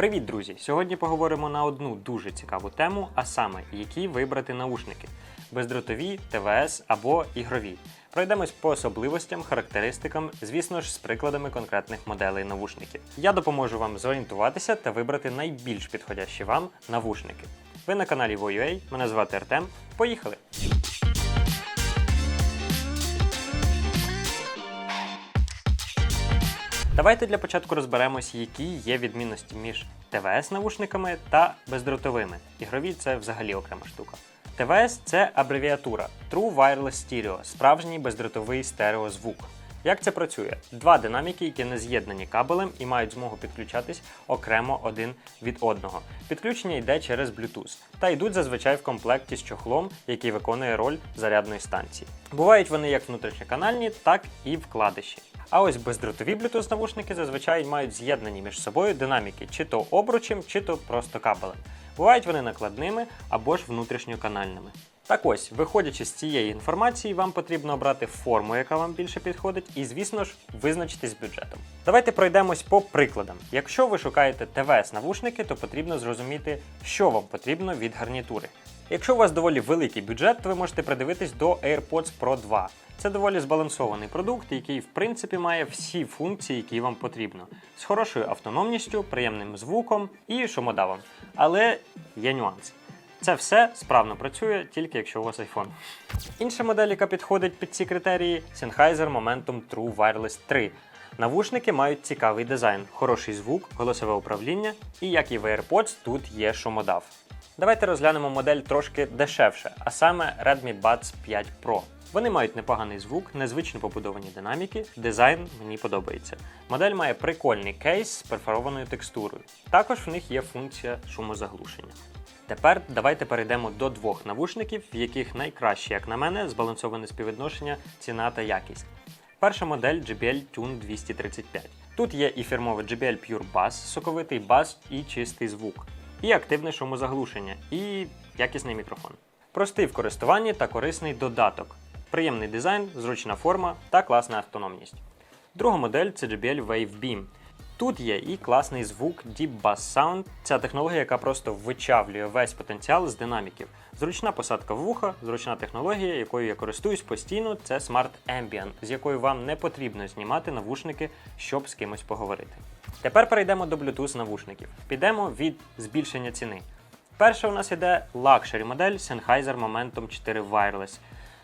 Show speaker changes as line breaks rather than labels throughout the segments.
Привіт, друзі! Сьогодні поговоримо на одну дуже цікаву тему, а саме, які вибрати наушники: бездротові, ТВС або ігрові. Пройдемось по особливостям, характеристикам, звісно ж, з прикладами конкретних моделей навушників. Я допоможу вам зорієнтуватися та вибрати найбільш підходящі вам навушники. Ви на каналі VoUA, мене звати Артем. Поїхали! Давайте для початку розберемось, які є відмінності між ТВС-навушниками та бездротовими. Ігрові це взагалі окрема штука. ТВС це абревіатура True Wireless Stereo, справжній бездротовий стереозвук. Як це працює? Два динаміки, які не з'єднані кабелем і мають змогу підключатись окремо один від одного. Підключення йде через Bluetooth та йдуть зазвичай в комплекті з чохлом, який виконує роль зарядної станції. Бувають вони як внутрішньоканальні, так і вкладиші. А ось бездротові Bluetooth навушники зазвичай мають з'єднані між собою динаміки, чи то обручем, чи то просто кабелем. Бувають вони накладними або ж внутрішньоканальними. Так ось, виходячи з цієї інформації, вам потрібно обрати форму, яка вам більше підходить, і, звісно ж, визначитись бюджетом. Давайте пройдемось по прикладам. Якщо ви шукаєте ТВС навушники, то потрібно зрозуміти, що вам потрібно від гарнітури. Якщо у вас доволі великий бюджет, то ви можете придивитись до AirPods Pro 2. Це доволі збалансований продукт, який в принципі має всі функції, які вам потрібно, з хорошою автономністю, приємним звуком і шумодавом. Але є нюанс. Це все справно працює, тільки якщо у вас iPhone. Інша модель, яка підходить під ці критерії, Sennheiser Momentum True Wireless 3. Навушники мають цікавий дизайн, хороший звук, голосове управління, і як і в AirPods, тут є шумодав. Давайте розглянемо модель трошки дешевше, а саме Redmi Buds 5 Pro. Вони мають непоганий звук, незвично побудовані динаміки, дизайн мені подобається. Модель має прикольний кейс з перфорованою текстурою. Також в них є функція шумозаглушення. Тепер давайте перейдемо до двох навушників, в яких найкраще, як на мене, збалансоване співвідношення ціна та якість. Перша модель JBL Tune 235. Тут є і фірмовий JBL Pure Bass, соковитий бас і чистий звук, і активне шумозаглушення, і якісний мікрофон. Простий в користуванні та корисний додаток. Приємний дизайн, зручна форма та класна автономність. Друга модель це JBL Wave Beam. Тут є і класний звук Deep Bass Sound. Ця технологія, яка просто вичавлює весь потенціал з динаміків. Зручна посадка вуха, зручна технологія, якою я користуюсь постійно, це Smart Ambient, з якою вам не потрібно знімати навушники, щоб з кимось поговорити. Тепер перейдемо до Bluetooth навушників. Підемо від збільшення ціни. Перша у нас іде лакшері модель Sennheiser Momentum 4 Wireless.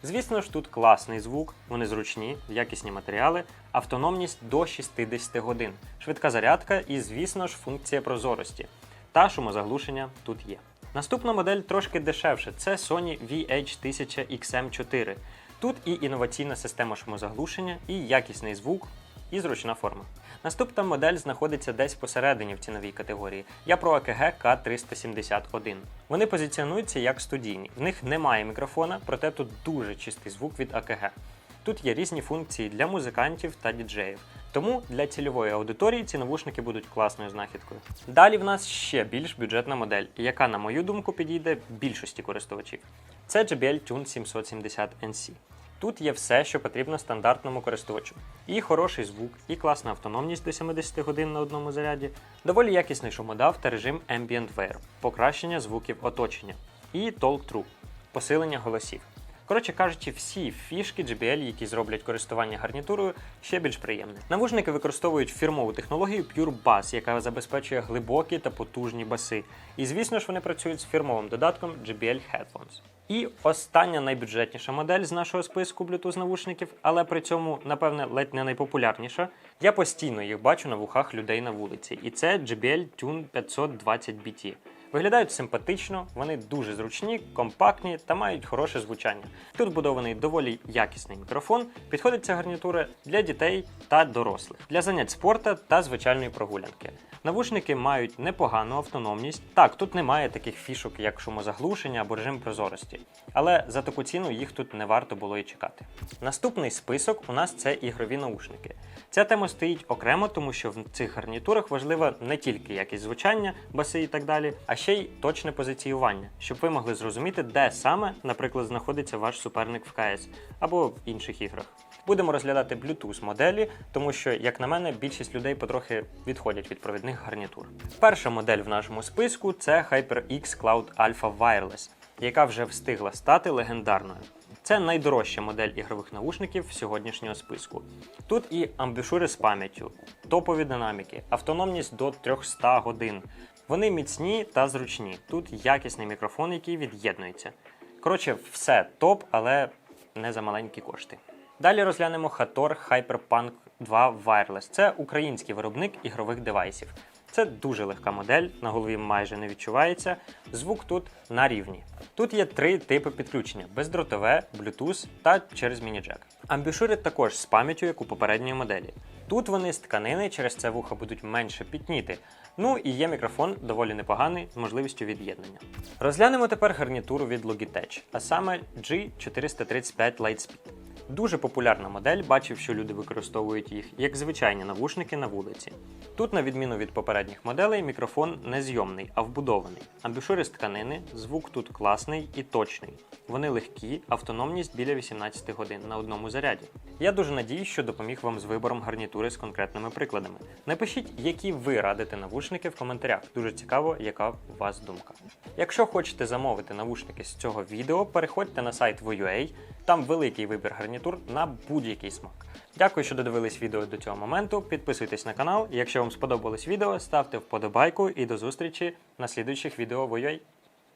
Звісно ж, тут класний звук, вони зручні, якісні матеріали, автономність до 60 годин, швидка зарядка і, звісно ж, функція прозорості. Та шумозаглушення тут є. Наступна модель трошки дешевше це Sony VH1000XM4. Тут і інноваційна система шумозаглушення, і якісний звук, і зручна форма. Наступна модель знаходиться десь посередині в ціновій категорії. Я про AKG K371. Вони позиціонуються як студійні. В них немає мікрофона, проте тут дуже чистий звук від AKG. Тут є різні функції для музикантів та діджеїв. Тому для цільової аудиторії ці навушники будуть класною знахідкою. Далі в нас ще більш бюджетна модель, яка, на мою думку, підійде більшості користувачів. Це JBL Tune 770 NC. Тут є все, що потрібно стандартному користувачу. І хороший звук, і класна автономність до 70 годин на одному заряді, доволі якісний шумодав та режим Ambient Wear, покращення звуків оточення, і Talk True, посилення голосів. Коротше кажучи, всі фішки JBL, які зроблять користування гарнітурою, ще більш приємне. Навушники використовують фірмову технологію Pure Bass, яка забезпечує глибокі та потужні баси. І звісно ж вони працюють з фірмовим додатком JBL Headphones. І остання найбюджетніша модель з нашого списку Bluetooth навушників, але при цьому, напевне, ледь не найпопулярніша. Я постійно їх бачу на вухах людей на вулиці, і це JBL Tune 520 BT. Виглядають симпатично, вони дуже зручні, компактні та мають хороше звучання. Тут вбудований доволі якісний мікрофон, підходить ця гарнітура для дітей та дорослих, для занять спорту та звичайної прогулянки. Навушники мають непогану автономність. Так, тут немає таких фішок, як шумозаглушення або режим прозорості, але за таку ціну їх тут не варто було і чекати. Наступний список у нас це ігрові наушники. Ця тема стоїть окремо, тому що в цих гарнітурах важлива не тільки якість звучання, баси і так далі, а ще й точне позиціювання, щоб ви могли зрозуміти, де саме, наприклад, знаходиться ваш суперник в КС або в інших іграх. Будемо розглядати Bluetooth моделі, тому що, як на мене, більшість людей потрохи відходять від провідних гарнітур. Перша модель в нашому списку це HyperX Cloud Alpha Wireless, яка вже встигла стати легендарною. Це найдорожча модель ігрових наушників сьогоднішнього списку. Тут і амбушури з пам'яттю, топові динаміки, автономність до 300 годин. Вони міцні та зручні. Тут якісний мікрофон, який від'єднується. Коротше, все топ, але не за маленькі кошти. Далі розглянемо Hator Hyperpunk 2 Wireless. Це український виробник ігрових девайсів. Це дуже легка модель, на голові майже не відчувається. Звук тут на рівні. Тут є три типи підключення: бездротове, Bluetooth та через міні-джек. Амбішури також з пам'яттю, як у попередньої моделі. Тут вони з тканини, через це вуха будуть менше пітніти. Ну і є мікрофон доволі непоганий з можливістю від'єднання. Розглянемо тепер гарнітуру від Logitech, а саме G435 Lightspeed. Дуже популярна модель, бачив, що люди використовують їх як звичайні навушники на вулиці. Тут, на відміну від попередніх моделей, мікрофон не зйомний, а вбудований. Амбушури з тканини, звук тут класний і точний. Вони легкі, автономність біля 18 годин на одному заряді. Я дуже надіюсь, що допоміг вам з вибором гарнітури з конкретними прикладами. Напишіть, які ви радите навушники в коментарях. Дуже цікаво, яка у вас думка. Якщо хочете замовити навушники з цього відео, переходьте на сайт VOUA, там великий вибір гарнітур на будь-який смак. Дякую, що додивились відео до цього моменту. Підписуйтесь на канал. Якщо вам сподобалось відео, ставте вподобайку і до зустрічі на слідуючих відео VOUA.